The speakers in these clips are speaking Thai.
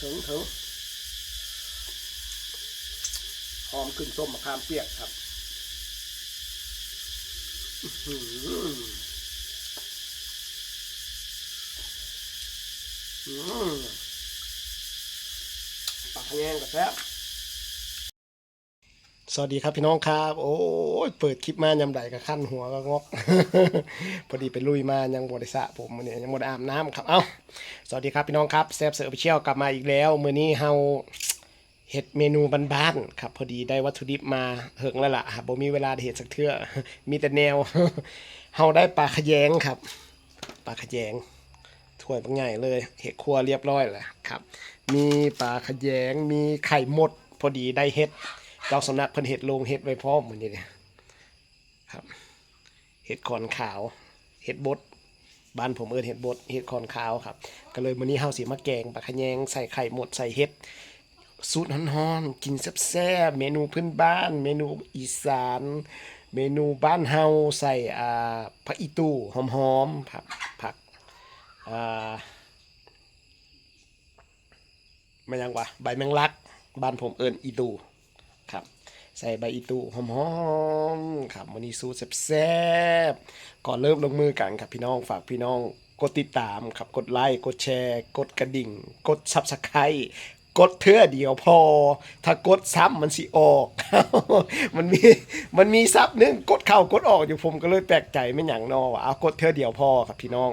ถึงถึงหอมขึ้นส้มมะขามเปียกครับอืมอหืมปลาขยงกับแซ่บ วัสดีครับพี่น้องครับ โอ้ยเปิดคลิปมายำใดกับขั้นหัวก็งอก พอดีไปลุยมายังบริษะผมมื้อนี้ยังบไดอาบน้ำครับเอ้าสวัสดีครับพี่น้องครับแซฟเสือไปเชี่ยวกลับมาอีกแล้วมื้อนี้เฮาเฮ็ดเมนูบ้านๆครับ พอดีได้วัตถุดิบมาเหิงแล้วล่ะครับบ่มีเวลาเฮ็ดสักเทื่อมีแต่แนวเฮาได้ปลาขยงครับปลาขยงถ้วยบางใหญ่เลยเฮ็ดครัวเรียบร้อยแล้วครับ มีปลาขยงมีไข่หมด พอดีได้เฮ็ด เจ้าสำนักเพิ่นเฮ็ดลงเฮ็ดไว้พร้อมมื้อนี้เนี่ยครับเห็ดขอนขาวเห็ดบดบ้านผมเอิ้นเห็ดบดเห็ดขอนขาวครับ ก็เลยมื้อนี้เฮาสิมาแกงปลาขะแยงใส่ไข่หมดใส่เห็ดสูตรฮ้อนๆกินแซ่บๆเมนูพื้นบ้าน เมนูอีสาน เมนูบ้านเฮาใส่อ่าผักอีตูหอมๆผักผักอ่าไม่ยังวะใบแมงลัก บ้านผมเอิ้นอีตูครับ ใส่ใบอีตูหอมๆครับวันนี้สูตรแซ่บๆก่อนเริ่มลงมือกันครับพี่น้องฝากพี่น้องกดติดตามครับกดไลค์กดแชร์ กดกระดิ่ง กดซับสไครต์กดเทื่อเดียวพอ ถ้ากดซ้ำมันสิออก มันมีมันมีซับนึงกดเข้ากดออกอยู่ผมก็เลยแปลกใจไม่หยังนอว่าเอากดเทื่อเดียวพอครับพี่น้อง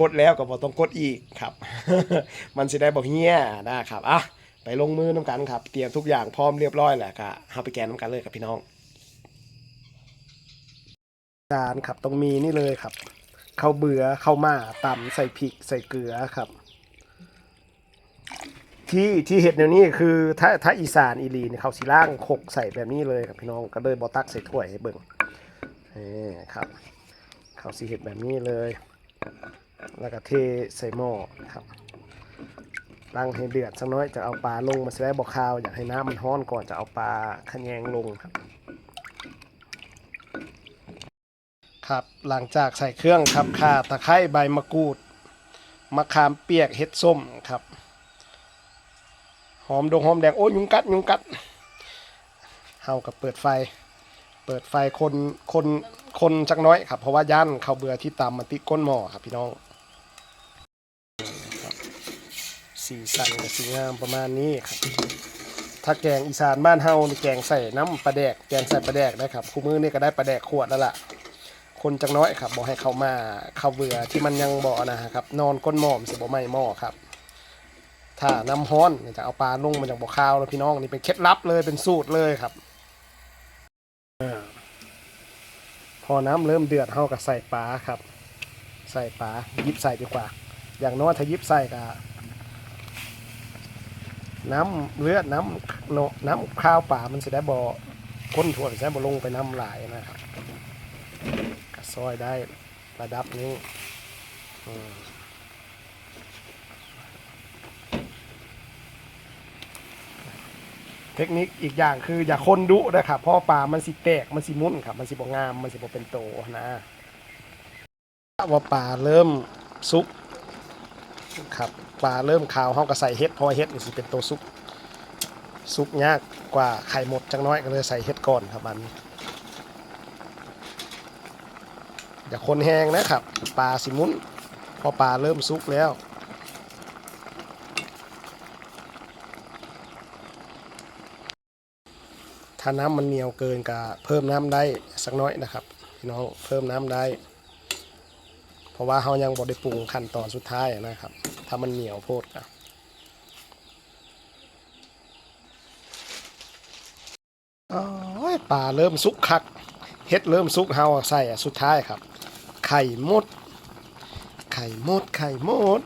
กดแล้วก็บ่ต้องกดอีกครับ มันสิได้บ่เฮี้ยนะครับอะ ไปลงมือน้ำกันครับ เตรียมทุกอย่างพร้อมเรียบร้อยแหล้วก็เฮาไปแกงน้ำกันเลยครับพี่น้องจานครับต้องมีนี่เลยครับข้าวเบื่อข้าวมาตำใส่พริกใส่เกลือครับ ที่ที่เห็ดแนวนี้คือถ้าถ้าอีสานอีลีเนี่ยเขาสีล่างขกใส่แบบนี้เลยครับพี่น้องก็เลยบอตักใส่ถ้วยให้เบิ่งนี่ครับเขาสีเห็ดแบบนี้เลย แล้วก็เทใส่หม้อครับ ตั้งให้เดือดสักน้อยจะเอาปลาลงมาแสดงบอกข่าวอยากให้น้ำมันร้อนก่อนจะเอาปลาขะแยงลงครับ ครับหลังจากใส่เครื่องครับข่าตะไคร้ใบมะกรูดมะขามเปียกเห็ดส้มครับ หอมดงหอมแดงโอ้ยุงกัดยุงกัดเฮากับเปิดไฟ เปิดไฟคนคนคนจักน้อยครับ เพราะว่าย่านเขาวเบื่อที่ตำมันติดก้นหม้อครับพี่น้อง สีสันกับสีงามประมาณนี้ครับถ้าแกงอีสานบ้านเฮานี่แกงใส่น้ำปลาแดกแกงใส่ปลาแดกนะครับคู่มือนี่ก็ได้ปลาแดกขวดแล้วล่ะคนจังน้อยครับบอกให้เขามาเข้าเบื่อที่มันยังบ่นะครับ นอนก้นหม้อมสิบ่ไม้หม้อครับ ถ้าน้ำฮ้อนจะเอาปลาลงมันจากบ่อข้าวแล้วพี่น้องนี่เป็นเคล็ดลับเลยเป็นสูตรเลยครับอพอน้ำเริ่มเดือดเฮาก็ใส่ปลาครับ ใส่ปลายิบใส่ดีกว่า อย่างน้อยถ้ายิบใส่ก็ น้ำเลือดน้ำโนน้ำข้าวป่ามันจะได้บ่อก้นถั่วจะได้บ่ลงไปน้ำหลายนะครับก็ซอยได้ระดับนี้เทคนิคอีกอย่างคืออย่าคนดุนะครับเพราะปลามันสิแตกมันสิมุนครับ มันสิบ่งาม มันสิบเป็นโตนะว่าปลาเริ่มสุกครับ ปลาเริ่มขาวเฮาก็ใส่เห็ดเพราะเห็ดนี่สิเป็นตัวซุกซุกยากกว่าไข่หมดจังน้อยก็เลยใส่เห็ดก่อนครับมันอย่าคนแห้งนะครับปลาสิมุนพอปลาเริ่มซุกแล้วถ้าน้ำมันเหนียวเกินก็เพิ่มน้ำได้สักน้อยนะครับพี่น้องเพิ่มน้ำได้ เพราะว่าเขายังบดได้ปรุงขั้นตอนสุดท้ายนะครับ ถ้ามันเหนียวโพดอ้ยปลาเริ่มสุกคักเฮ็ดเริ่มสุกเฮาใส่อันสุดท้ายครับ ไข่มด ไข่มด ไข่มด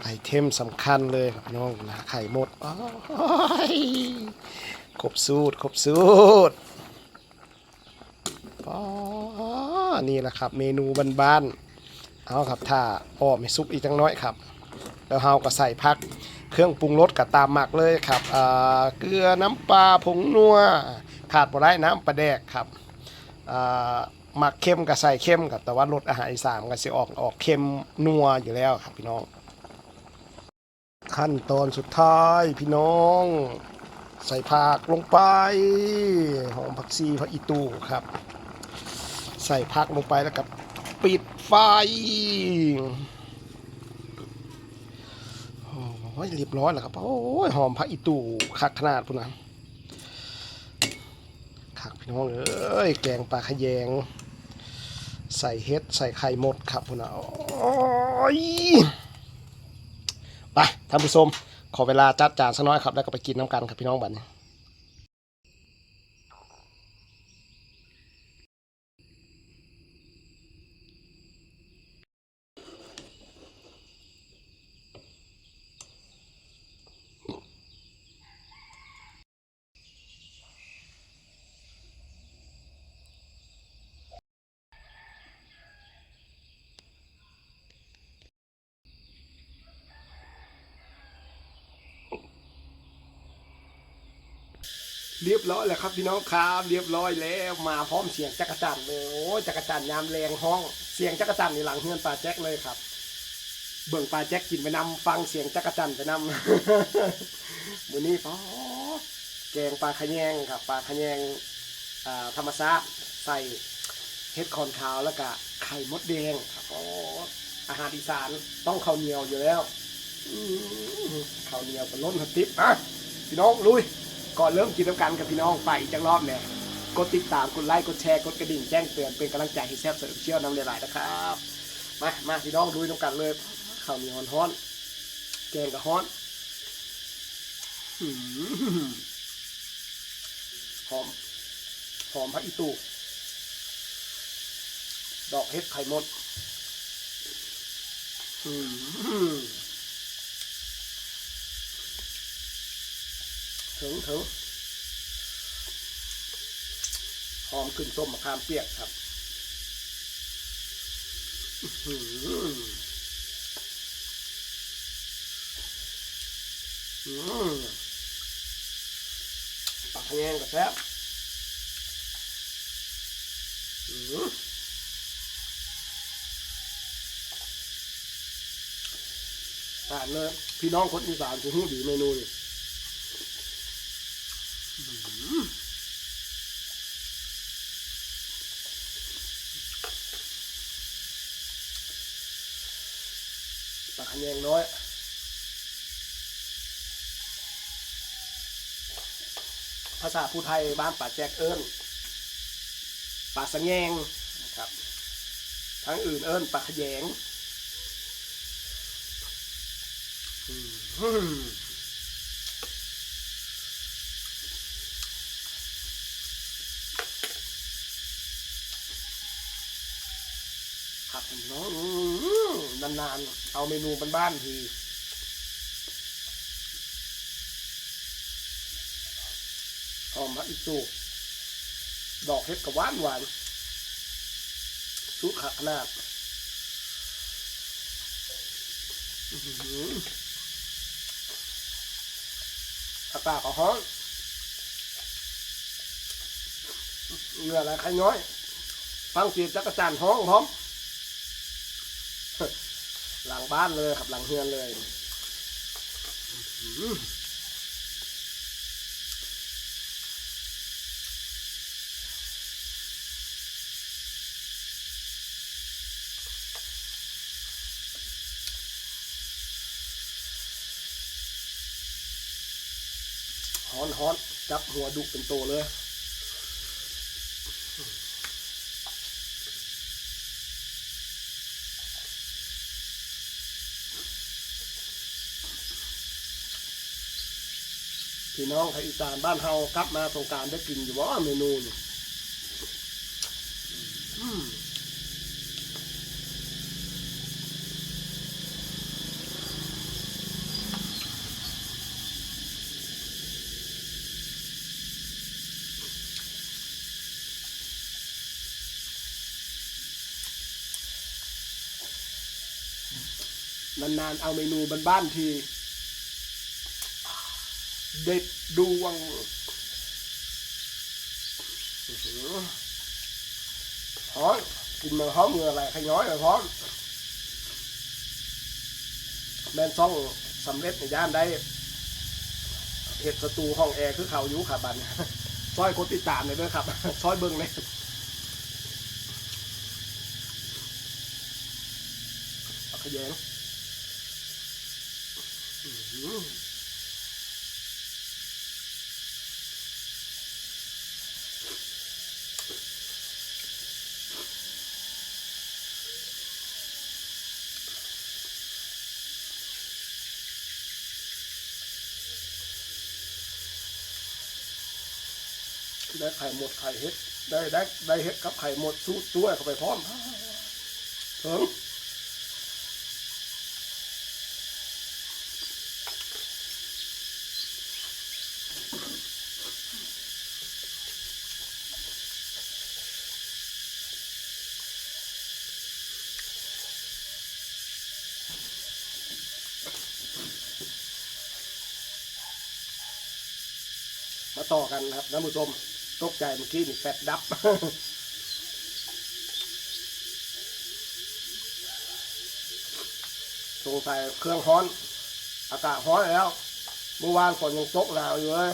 ไอเทมสำคัญเลยครับน้องนะไข่มดโอ้ยครบสูตรครบสูตรนี่แหละครับ เมนูบ้านๆเอาครับถ้าอ้อมให้ซุปอีกจังน้อยครับ แล้วเฮาก็ใส่พักเครื่องปรุงรสกับตามหมักเลยครับเกลือน้ำปลาผงนัวขาดบ่ได้น้ำปลาแดกครับหมักเค็มกับใส่เค็มครับแต่ว่ารสอาหารอีสานมันก็สิออกออกเค็มนัวอยู่แล้วครับพี่น้อง ขั้นตอนสุดท้ายพี่น้อง ใส่ผักลงไปหอมผักชีผักอีตูครับ ใส่ผักลงไปแล้วกับปิดไฟ โอ้ยเรียบร้อยแล้วครับ โอ้ยหอมผักอีตูคักขนาดพุ่นนะคักพี่น้องเอ้ยแกงปลาขยง ใส่เฮ็ดใส่ไข่มดครับพุ่นนะโอ้ยไปท่านผู้ชมขอเวลาจัดจานสักน้อยครับ แล้วก็ไปกินน้ำกันครับพี่น้องบัดน เรียบร้อยแล้วครับพี่น้องครับเรียบร้อยแล้วมาพร้อมเสียงจักรจันเลยโอ้จักรจันยามแรงห้องเสียงจักรจันในหลังเฮือนปลาแจ็คเลยครับ เบิ่งปลาแจ็คกินไปนำฟังเสียงจักรจันไปนำมื้อนี้ป๊อแกงปลาขะแยงครับปลาขะแยงธรรมชาติใส่เห็ดคอนขาวแล้วก็ไข่มดแดงครับโอ้อาหารอีสานต้องข้าวเหนียวอยู่แล้วข้าวเหนียวกับล้นหัดติ๊บอะพี่น้องลุย ก่อนเริ่มกินน้ำกันกับพี่น้องไปอีกจังรอบเนี่ยกดติดตามกดไลค์กดแชร์กดกระดิ่งแจ้งเตือนเป็นกำลังใจให้แซ่บเสิร์ฟเชี่ยวน้ำหลายๆนะครับมามาพี่น้องดูน้ำกันเลยข้าวเหนียวฮ้อนๆแกงกับฮ้อนอื้อหือหอมหอมพระอิตูดอกเห็ดไข่มด อื้อหือ ถึงถึงหอมขึ้นส้มมะขามเปียกครับอื้อหืออืมปักแยงกับแซ่บอืมอ่านเลยพี่น้องคนอีสานจะหูดีเมนูนี่ ปลาขะแยง น้อยภาษาผู้ไทยบ้านป่าแจกเอิญปลาสะแงงนะครับทั้งอื่นเอิญปลาขะแยงอืมผักเห็นเนาะอื้อ นานๆ เอาเมนูบ้านๆที หอมมะอิตูดอกเห็ดกับหวานหวานสุดขนาดอื้อหืออากาศก็ฮ้อนเหงื่ออะไรใครน้อย ฟังเสียงจักรจันทร์ห้องพร้อม หลังบ้านเลยครับหลังเฮือนเลยอื้อหือฮ้อนฮ้อนจับหัวดุเป็นโตเลย พี่น้องไทยอีสานบ้านเฮากลับมาสงการได้กินอยู่ว่าเมนูนี่นานๆเอาเมนูบ้านๆที เด็ดดวงหอฮ้อนกินมาหอมเงื่ออะไรขย้อยเลยพร้อมแมนซ่องสำเร็จในย่านได้เห็ดสตูห้องแอร์คือเขาอยุครับบันซอยคนติดตามเลยด้วยครับซอยเบิ้งเลยเอาขยง ได้ไข่หมดไข่เฮ็ดได้ได้ได้เฮ็ดกับไข่หมดสู้ตัวเข้าไปพร้อมถิงมาต่อกันนะครับท่านผู้ชม ตกใจเมื่อกี้นี่แฟดดับสงสัยเครื่องฮ้อน อากาศฮ้อนแล้ว เมื่อวานฝนยังตกหนาวอยู่เลย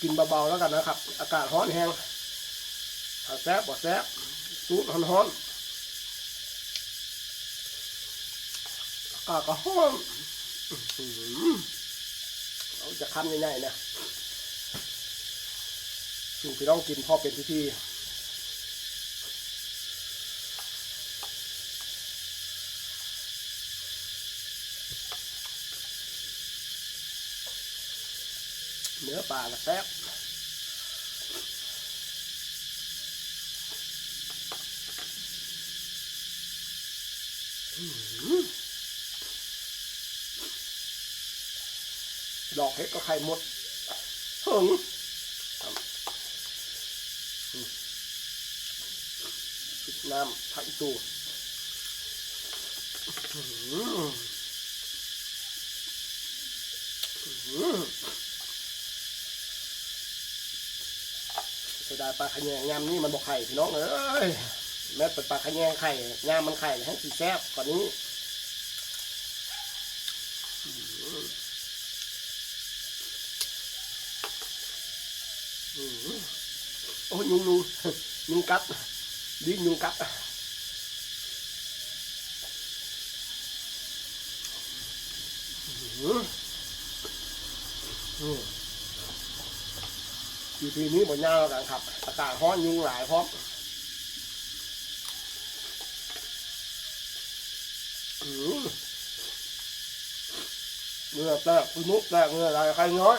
กินเบาๆแล้วกันนะครับ อากาศฮ้อนแห้งแซบบ่แซบสูดฮ้อนๆอากาศก็ฮ้อนอื้อหือ เราจะคั้นง่ายๆเนี่ยสิ่งที่ต้องกินพอเป็นพิธีเนื้อปลากับแซบอื้อหือ ดอกเห็ดก็ไข่หมดหึงครับน้ำผักตูเสียดายปลาขะแยงยามนี่มันบอกไข่พี่น้องเอ้ยแม้เป็นปลาขะแยงไข่ยามมันไข่ให้สีแซ่บกว่านี้อื้อหืออื้อหือ โอ้ยุงยุงยุงกัดดิ้นยุงกัดอื้อหืออืมอีพีนี้หมดยาวแล้วกันครับ อากาศร้อนยุงหลายพร้อมเมื่อแตกคุณนุกแตกเมื่อไรใครน้อย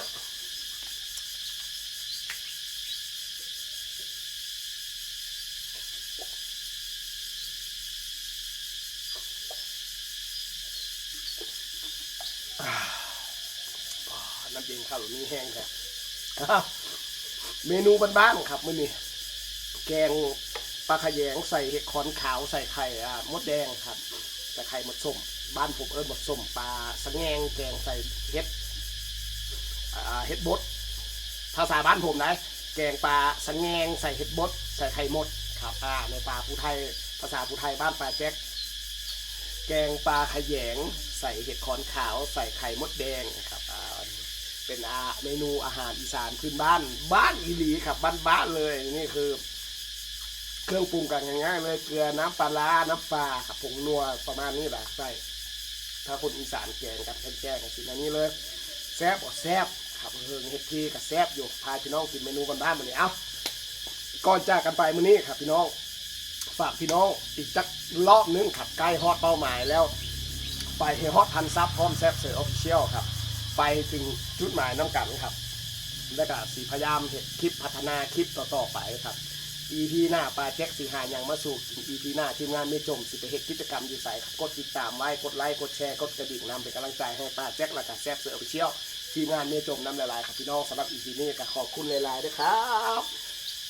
อ่าน้ำเย็นข้าวหลุ มีแห้งแท้เมนูบ้านๆครับมื้อนี้แกงปลาขยงใส่เห็ดขอนขาวใส่ไข่อ่ามดแดงครับใส่ไข่มดส้ม บ้านผมเอิ้นมดส้มปลาสแงงแกงใส่เห็ดเห็ดบดภาษาบ้านผมนะแกงปลาสแงงใส่เห็ดบดใส่ไข่มดครับอ่าในปลาผู้ไทยภาษาผู้ไทยบ้านปลาแจ็คแกงปลาขยงใส่เห็ดขอนขาวใส่ไข่มดแดงครับ เป็นอาเมนูอาหารอีสานพื้นบ้านบ้านอีหลีครับบ้านบ้านเลยนี่คือ เครื่องปรุงกันง่ายๆเลยเกลือน้ำปลาร้าน้ำปลาครับผงนัวประมาณนี้แหละใส่ถ้าคนอีสานแกงกับแกงๆกินอันนี้เลยแซ่บกว่าแซ่บครับเฮิงเฮ็ดทีกับแซ่บอยู่พาพี่น้องกินเมนูบ้านๆมื้อนี้เอ้าก่อนจากกันไปมื้อนี้ครับพี่น้องฝากพี่น้องอีกจักรอบนึงครับใกล้ฮอดเป้าหมายแล้ว ไปให้ฮอตพันซับพร้อมแซ่บเสือออฟฟิเชียลครับ ไปถึงจุดหมายน้ำกันครับแล้วก็สีพยายามเห็นคลิปพัฒนาคลิปต่อๆไปครับ EP หน้าปลาแจ็คสีหายังมาสู่ถึง EP หน้าทีมงานไม่จมสิไปเฮ็ดกิจกรรมอยู่ใส่ครับกดติดตามไว้กดไลค์กดแชร์กดกระดิ่งนำเป็นกำลังใจให้ปลาแจ็คและก็แซ่บเสือออฟฟิเชี่ยลทีมงานไม่จมน้ำละลายครับพี่น้องสำหรับ EP นี้ก็ขอบคุณหลายๆด้วยครับ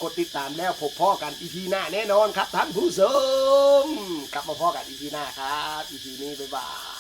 กดติดตามแล้วพบพ่อกัน EP หน้าแน่นอนครับท่านผู้ชมกลับมาพ่อกัน EP หน้าครับ EP นี้บ๊ายบาย